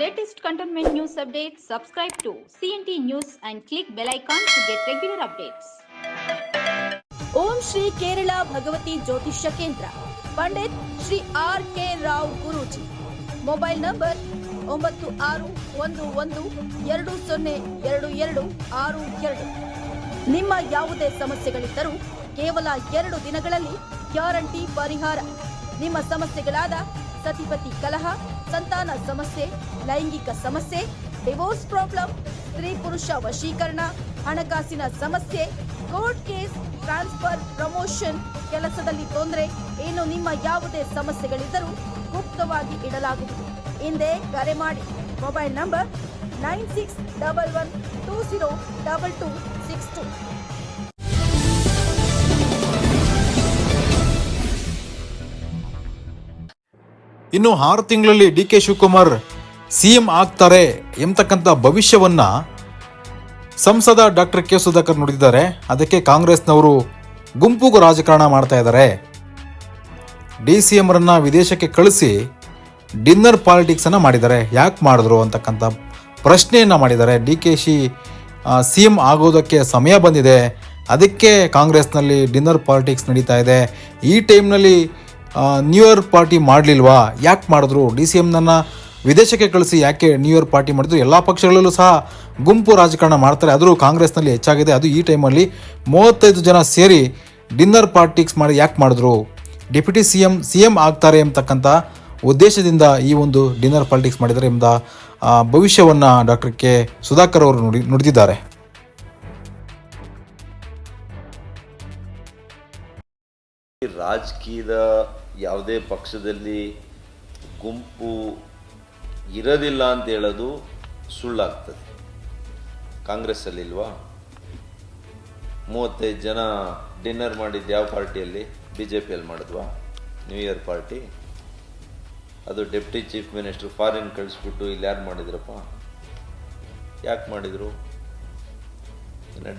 latest content news updates, subscribe to CNT News and click bell icon to get regular updates. ಓಂ ಶ್ರೀ ಕೇರಳ ಭಗವತಿ ಜ್ಯೋತಿಷ್ಯ ಕೇಂದ್ರ. Pandit Shri R K Rao Guruji. Mobile number ಒಂಬತ್ತು ಆರು ಒಂದು ಒಂದು ಎರಡು ಸೊನ್ನೆ ಎರಡು ಎರಡು ಆರು ಎರಡು. ನಿಮ್ಮ ಯಾವುದೇ ಸಮಸ್ಯೆಗಳಿದ್ದರೂ ಕೇವಲ ಎರಡು ದಿನಗಳಲ್ಲಿ ಗ್ಯಾರಂಟಿ ಪರಿಹಾರ. ನಿಮ್ಮ ಸಮಸ್ಯೆಗಳಾದ ಸತಿಪತಿ ಕಲಹ, ಸಂತಾನ ಸಮಸ್ಯೆ, ಲೈಂಗಿಕ ಸಮಸ್ಯೆ ಡಿವೋರ್ಸ್ ಪ್ರಾಬ್ಲಮ್ ಸ್ತ್ರೀ ಪುರುಷ ವಶೀಕರಣ, ಹಣಕಾಸಿನ ಸಮಸ್ಯೆ ಕೋರ್ಟ್ ಕೇಸ್ ಟ್ರಾನ್ಸ್ಫರ್ ಪ್ರಮೋಷನ್ ಕೆಲಸದಲ್ಲಿ ತೊಂದರೆ, ಏನು ನಿಮ್ಮ ಯಾವುದೇ ಸಮಸ್ಯೆಗಳಿದ್ದರೂ ಗುಪ್ತವಾಗಿ ಇಡಲಾಗುವುದು. ಹಿಂದೆ ಕರೆ ಮಾಡಿ. Mobile number nine six double one two zero double two six two. ಇನ್ನು ಆರು ತಿಂಗಳಲ್ಲಿ ಡಿ ಕೆ ಶಿವಕುಮಾರ್ ಸಿಎಂ ಆಗ್ತಾರೆ ಎಂಬತಕ್ಕಂಥ ಭವಿಷ್ಯವನ್ನ ಸಂಸದ ಡಾಕ್ಟರ್ ಕೆ ಸುಧಾಕರ್ ನುಡಿದಿದ್ದಾರೆ. ಅದಕ್ಕೆ ಕಾಂಗ್ರೆಸ್ನವರು ಗುಂಪುಗೂ ರಾಜಕಾರಣ ಮಾಡ್ತಾ ಇದ್ದಾರೆ. ಡಿ ಸಿ ಎಂರನ್ನ ವಿದೇಶಕ್ಕೆ ಕಳಿಸಿ ಡಿನ್ನರ್ ಪಾಲಿಟಿಕ್ಸನ್ನು ಮಾಡಿದ್ದಾರೆ. ಯಾಕೆ ಮಾಡಿದ್ರು ಅಂತಕ್ಕಂಥ ಪ್ರಶ್ನೆಯನ್ನ ಮಾಡಿದ್ದಾರೆ. D K Shi C M ಆಗೋದಕ್ಕೆ ಸಮಯ ಬಂದಿದೆ. ಅದಕ್ಕೆ ಕಾಂಗ್ರೆಸ್ನಲ್ಲಿ ಡಿನ್ನರ್ ಪಾಲಿಟಿಕ್ಸ್ ನಡೀತಾ ಇದೆ. ಈ ಟೈಮ್ನಲ್ಲಿ ನ್ಯೂ ಇಯರ್ ಪಾರ್ಟಿ ಮಾಡಲಿಲ್ವಾ? ಯಾಕೆ ಮಾಡಿದ್ರು? ಡಿ ಸಿ ಎಂನನ್ನು ವಿದೇಶಕ್ಕೆ ಕಳಿಸಿ ಯಾಕೆ ನ್ಯೂ ಇಯರ್ ಪಾರ್ಟಿ ಮಾಡಿದ್ರು? ಎಲ್ಲ ಪಕ್ಷಗಳಲ್ಲೂ ಸಹ ಗುಂಪು ರಾಜಕಾರಣ ಮಾಡ್ತಾರೆ. ಆದರೂ ಕಾಂಗ್ರೆಸ್ನಲ್ಲಿ ಹೆಚ್ಚಾಗಿದೆ. ಅದು ಈ ಟೈಮಲ್ಲಿ ಮೂವತ್ತೈದು ಜನ ಸೇರಿ ಡಿನ್ನರ್ ಪಾರ್ಟಿಕ್ಸ್ ಮಾಡಿ ಯಾಕೆ ಮಾಡಿದ್ರು? Deputy C M C M ಆಗ್ತಾರೆ ಎಂಬತಕ್ಕಂಥ ಉದ್ದೇಶದಿಂದ ಈ ಒಂದು ಡಿನ್ನರ್ ಪಾಲಿಟಿಕ್ಸ್ ಮಾಡಿದರೆ ಎಂಬ ಭವಿಷ್ಯವನ್ನು ಡಾಕ್ಟರ್ ಕೆ ಸುಧಾಕರ್ ಅವರು ನುಡಿ, ನುಡಿದಿದ್ದಾರೆ. ರಾಜಕೀಯದ ಯಾವುದೇ ಪಕ್ಷದಲ್ಲಿ ಗುಂಪು ಇರೋದಿಲ್ಲ ಅಂತ ಹೇಳೋದು ಸುಳ್ಳಾಗ್ತದೆ. ಕಾಂಗ್ರೆಸ್ಸಲ್ಲಿಲ್ವಾ? ಮೂವತ್ತೈದು ಜನ ಡಿನ್ನರ್ ಮಾಡಿದ್ದು ಯಾವ ಪಾರ್ಟಿಯಲ್ಲಿ? ಬಿ ಜೆ ಪಿಯಲ್ಲಿ ಮಾಡಿದ್ವಾ? New year party? ಅದು ಡೆಪ್ಟಿ ಚೀಫ್ ಮಿನಿಸ್ಟರ್ ಫಾರಿನ್ ಕಳಿಸ್ಬಿಟ್ಟು ಇಲ್ಲಿ ಯಾರು ಮಾಡಿದ್ರಪ್ಪ? ಯಾಕೆ ಮಾಡಿದರು?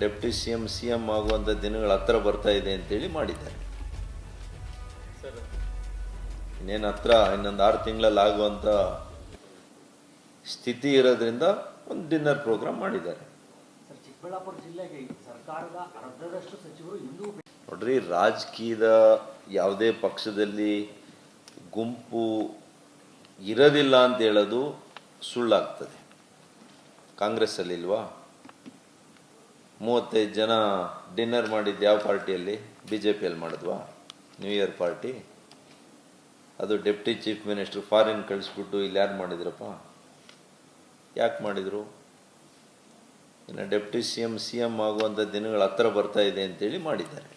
Deputy C M C M ಆಗುವಂಥ ದಿನಗಳ ಹತ್ರ ಬರ್ತಾ ಇದೆ ಅಂತೇಳಿ ಮಾಡಿದ್ದಾರೆ. ಇನ್ನೇನು ಹತ್ರ ಇನ್ನೊಂದು ಆರು ತಿಂಗಳಲ್ಲಿ ಆಗುವಂಥ ಸ್ಥಿತಿ ಇರೋದ್ರಿಂದ ಒಂದು ಡಿನ್ನರ್ ಪ್ರೋಗ್ರಾಮ್ ಮಾಡಿದ್ದಾರೆ. ಸರ್ ಚಿಕ್ಕಬಳ್ಳಾಪುರ ಜಿಲ್ಲೆಗೆ ಸರ್ಕಾರದ ಅರ್ಧದಷ್ಟು ಸಚಿವರು ಇನ್ನೂ ನೋಡ್ರಿ ರಾಜಕೀಯದ ಯಾವುದೇ ಪಕ್ಷದಲ್ಲಿ ಗುಂಪು ಇರೋದಿಲ್ಲ ಅಂತ ಹೇಳೋದು ಸುಳ್ಳಾಗ್ತದೆ. ಕಾಂಗ್ರೆಸ್ಸಲ್ಲಿ ಇಲ್ವಾ ಮೂವತ್ತೈದು ಜನ ಡಿನ್ನರ್ ಮಾಡಿದ್ದು ಯಾವ ಪಾರ್ಟಿಯಲ್ಲಿ? ಬಿ ಜೆ ಪಿಯಲ್ಲಿ ಮಾಡಿದ್ವಾ? ನ್ಯೂ ಇಯರ್ ಪಾರ್ಟಿ ಅದು ಡೆಪ್ಟಿ ಚೀಫ್ ಮಿನಿಸ್ಟರ್ ಫಾರಿನ್ ಕಳಿಸ್ಬಿಟ್ಟು ಇಲ್ಲಿ ಯಾರು ಮಾಡಿದ್ರಪ್ಪ? ಯಾಕೆ ಮಾಡಿದರು? ಇನ್ನು deputy C M C M ಆಗುವಂಥ ದಿನಗಳ ಹತ್ರ ಬರ್ತಾ ಇದೆ ಅಂತೇಳಿ ಮಾಡಿದ್ದಾರೆ.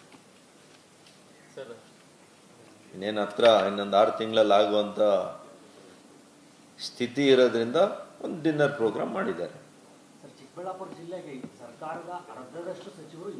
ಇನ್ನೇನು ಹತ್ರ? ಇನ್ನೊಂದು ಆರು ತಿಂಗಳಲ್ಲಿ ಆಗುವಂಥ ಸ್ಥಿತಿ ಇರೋದ್ರಿಂದ ಒಂದು ಡಿನ್ನರ್ ಪ್ರೋಗ್ರಾಮ್ ಮಾಡಿದ್ದಾರೆ. ಚಿಕ್ಕಬಳ್ಳಾಪುರ ಜಿಲ್ಲೆಗೆ ಸರ್ಕಾರದ ಅರ್ಧದಷ್ಟು ಸಚಿವರು